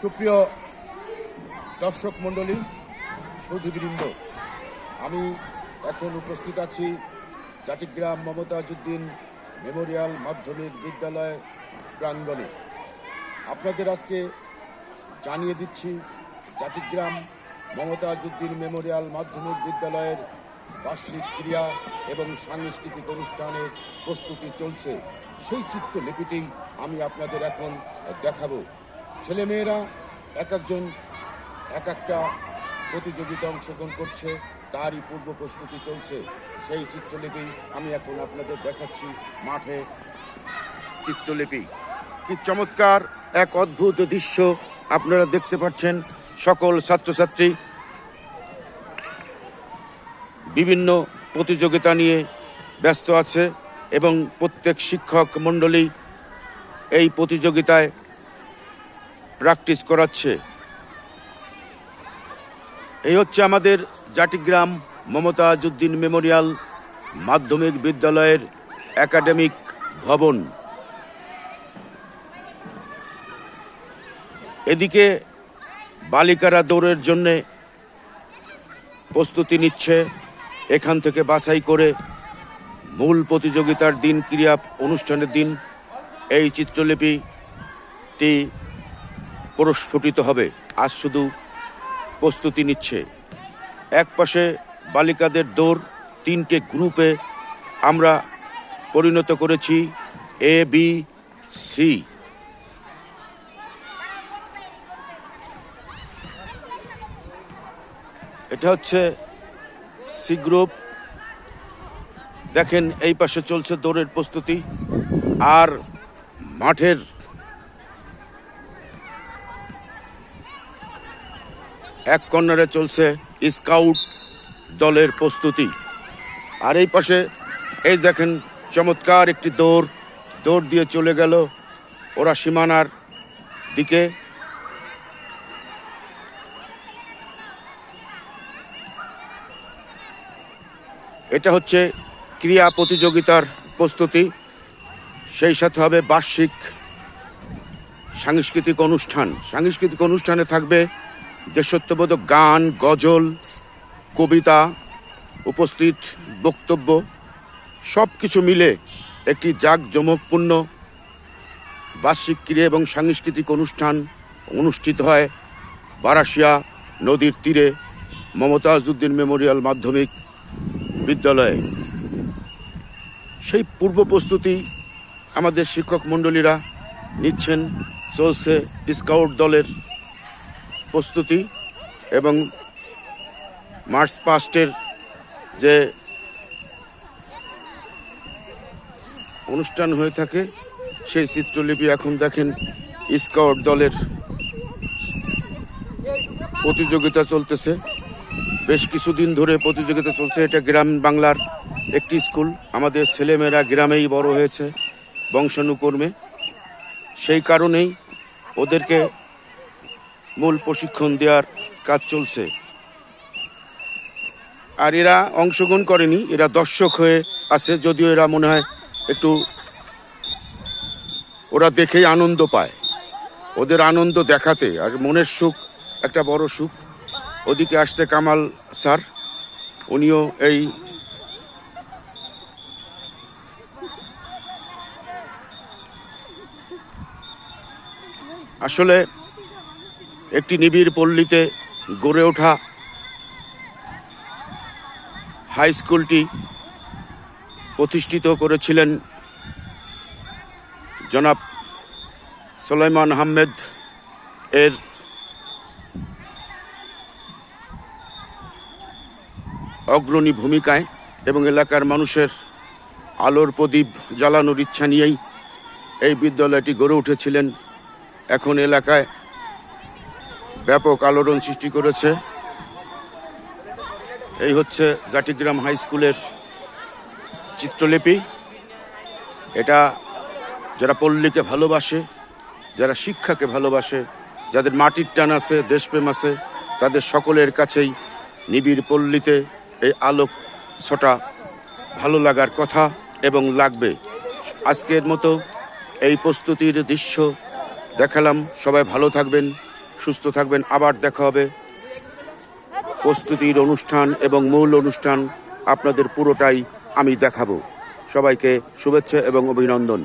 সুপ্রিয় দর্শক মণ্ডলী, সুধীবৃন্দ, আমি এখন উপস্থিত আছি চাটিগ্রাম মমতাজুদ্দিন মেমোরিয়াল মাধ্যমিক বিদ্যালয় প্রাঙ্গণে। আপনাদের আজকে জানিয়ে দিচ্ছি চাটিগ্রাম মমতাজুদ্দিন মেমোরিয়াল মাধ্যমিক বিদ্যালয়ের বার্ষিক ক্রিয়া এবং সাংস্কৃতিক অনুষ্ঠানের প্রস্তুতি চলছে। সেই চিত্রলিপিটি আমি আপনাদের এখন দেখাবো। ছেলেমেয়েরা এক একজন, এক একটা প্রতিযোগিতা অংশগ্রহণ করছে, তারই পূর্ব প্রস্তুতি চলছে। সেই চিত্রলিপি আমি এখন আপনাদের দেখাচ্ছি মাঠে। চিত্রলিপি কি চমৎকার, এক অদ্ভুত দৃশ্য আপনারা দেখতে পাচ্ছেন সকল ছাত্রছাত্রী। বিভিন্ন প্রতিযোগিতা নিয়ে ব্যস্ত আছে এবং প্রত্যেক শিক্ষক মণ্ডলী এই প্রতিযোগিতায় প্র্যাকটিস করাচ্ছে। এই হচ্ছে আমাদের জাটিগ্রাম মমতাজউদ্দিন মেমোরিয়াল মাধ্যমিক বিদ্যালয়ের একাডেমিক ভবন। এদিকে বালিকারা দৌড়ের জন্যে প্রস্তুতি নিচ্ছে। এখান থেকে বাছাই করে মূল প্রতিযোগিতার দিন ক্রিয়া অনুষ্ঠানের দিন এই চিত্রলিপিটি প্রস্ফুটিত হবে। আজ শুধু প্রস্তুতি নিচ্ছে। এক পাশে বালিকাদের দৌড়, তিনটে গ্রুপে আমরা পরিণত করেছি এ বি সি এটা হচ্ছে সি গ্রুপ দেখেন, এই পাশে চলছে দৌড়ের প্রস্তুতি। আর মাঠের এক কর্নারে চলছে স্কাউট দলের প্রস্তুতি। আর এই পাশে, এই দেখেন চমৎকার একটি দৌড়। দৌড় দিয়ে চলে গেল ওরা সীমানার দিকে। এটা হচ্ছে ক্রিয়া প্রতিযোগিতার প্রস্তুতি। সেই সাথে হবে বার্ষিক সাংস্কৃতিক অনুষ্ঠান। সাংস্কৃতিক অনুষ্ঠানে থাকবে দেশত্ববোধক গান, গজল, কবিতা, উপস্থিত বক্তব্য সব কিছু মিলে একটি জাঁকজমকপূর্ণ বার্ষিক ক্রিয়া এবং সাংস্কৃতিক অনুষ্ঠান অনুষ্ঠিত হয় বারাসিয়া নদীর তীরে মমতাজউদ্দিন মেমোরিয়াল মাধ্যমিক বিদ্যালয়ে। সেই পূর্ব প্রস্তুতি আমাদের শিক্ষক মণ্ডলীরা নিচ্ছেন, চলছে স্কাউট দলের প্রস্তুতি এবং মার্চ পাস্টের যে অনুষ্ঠান হয়ে থাকে, সেই চিত্রলিপি এখন দেখেন স্কাউট দলের প্রতিযোগিতা চলতেছে। বেশ কিছুদিন ধরে প্রতিযোগিতা চলছে। এটা গ্রাম বাংলার একটি স্কুল। আমাদের ছেলেমেয়েরা গ্রামেই বড় হয়েছে বংশানুকর্মে। সেই কারণেই ওদেরকে মূল প্রশিক্ষণ দেওয়ার কাজ চলছে। আর এরা অংশগ্রহণ করেনি, এরা দর্শক হয়ে আছে, যদিও এরা মনে হয় একটু ওরা দেখেই আনন্দ পায়। ওদের আনন্দ দেখাতে, আর মনের সুখ, একটা বড় সুখ। ওদিকে আসছে কামাল স্যার, উনিও এই আসলে একটি নিবিড় পল্লীতে গড়ে ওঠা হাই স্কুলটি প্রতিষ্ঠিত করেছিলেন জনাব সোলাইমান আহমেদ এর অগ্রণী ভূমিকায় এবং এলাকার মানুষের আলোর প্রদীপ জ্বালানোর ইচ্ছা নিয়েই এই বিদ্যালয়টি গড়ে উঠেছিলেন। এখন এলাকায় ব্যাপক আলোড়ন সৃষ্টি করেছে। এই হচ্ছে জাটিগ্রাম হাই স্কুলের চিত্রলিপি। এটা যারা পল্লীকে ভালোবাসে, যারা শিক্ষাকে ভালোবাসে, যাদের মাটির টান আছে, দেশপ্রেম আছে, তাদের সকলের কাছেই নিবিড় পল্লীতে এই আলোক ছটা ভালো লাগার কথা এবং লাগবে। আজকের মতো এই প্রস্তুতির দৃশ্য দেখালাম। সবাই ভালো থাকবেন। সুস্থ থাকবেন। আবার দেখা হবে। প্রস্তুতির অনুষ্ঠান এবং মূল অনুষ্ঠান আপনাদের পুরোটাই আমি দেখাবো। সবাইকে শুভেচ্ছা এবং অভিনন্দন।